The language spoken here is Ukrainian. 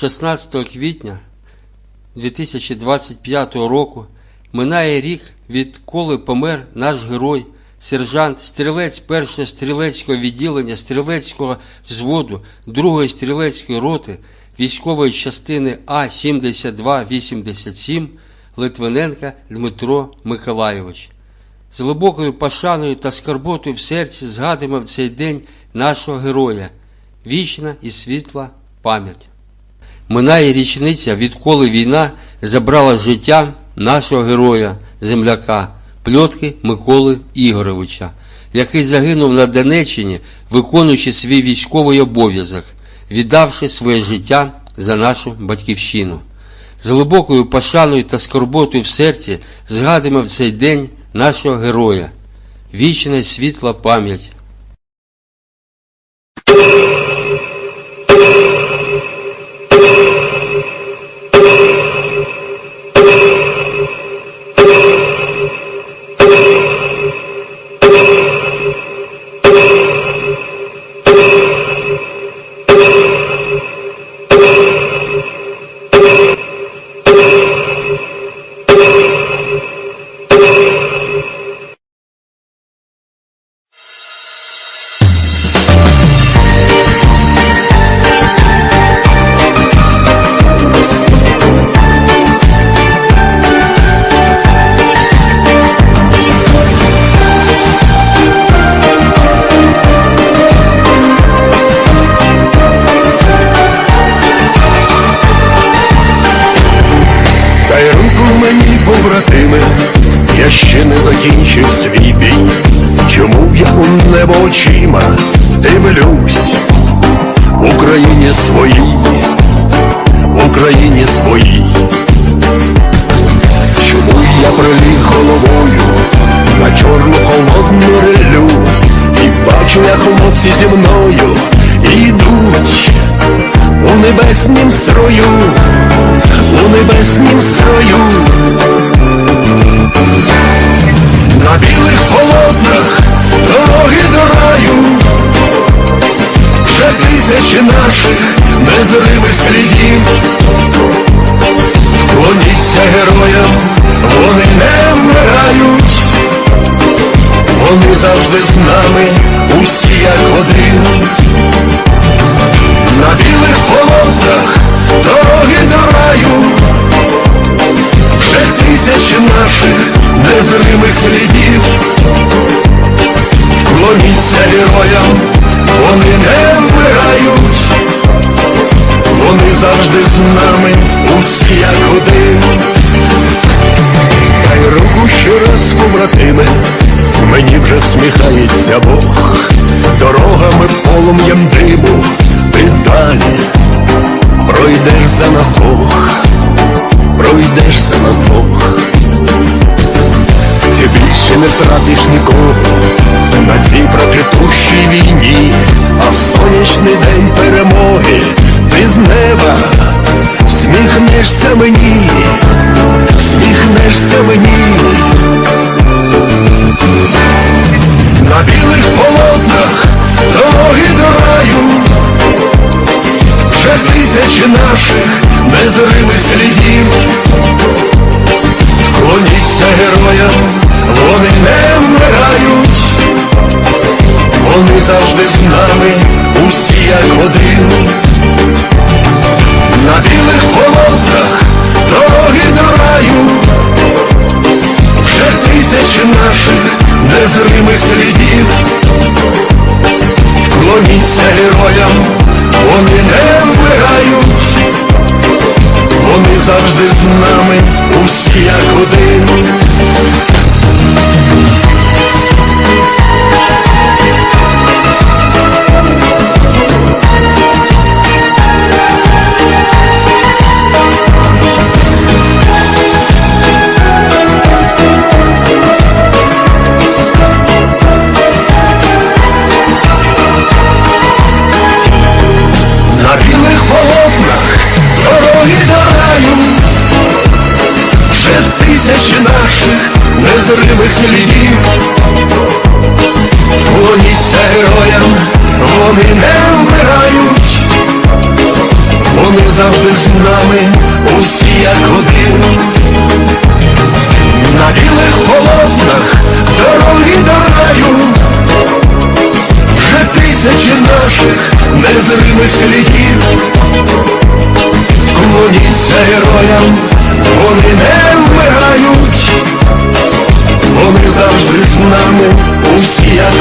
16 квітня 2025 року минає рік, відколи помер наш герой, сержант, стрілець першого стрілецького відділення стрілецького взводу 2-ї стрілецької роти військової частини А-7287 Литвиненка Дмитро Миколайович. З глибокою пошаною та скорботою в серці згадуємо в цей день нашого героя, вічна і світла пам'ять. Минає річниця, відколи війна забрала життя нашого героя, земляка, пльотки Миколи Ігоровича, який загинув на Донеччині, виконуючи свій військовий обов'язок, віддавши своє життя за нашу батьківщину. З глибокою пошаною та скорботою в серці згадуємо в цей день нашого героя, вічна світла пам'ять. Закінчив свій бій. Чому я у небо очима дивлюсь в Україні своїй, в Україні своїй. Чому я приліг головою на чорну холодну релю і бачу, як хлопці зі мною ідуть у небеснім строю, у небеснім строю. На білих полотнах дороги до раю, вже тисячі наших незримих слідів. Вклоніться героям, вони не вмирають, вони завжди з нами, усі як один. Незримих слідів. Вклоніться героям, вони не вмирають, вони завжди з нами, усі як один. Дай руку ще раз, побратиме, мені вже всміхається Бог, дорогами втратиш нікого на цій проклятущій війні, а в сонячний день перемоги ти з неба всміхнешся мені, всміхнешся мені. На білих полотнах дороги до раю, вже тисячі наших незримих слідів. Вклоніться героям, вони з нами, усі як один. На білих полотнах дороги до раю, вже тисячі наших незримих слідів. Вклоніться героям, тисячі наших незримих слідів. Вклоніться героям, вони не вмирають, вони завжди з нами, усі як один. На білих полотнах дороги до раю, вже тисячі наших незримих слідів. Вклоніться героям, вони не вмирають, вони завжди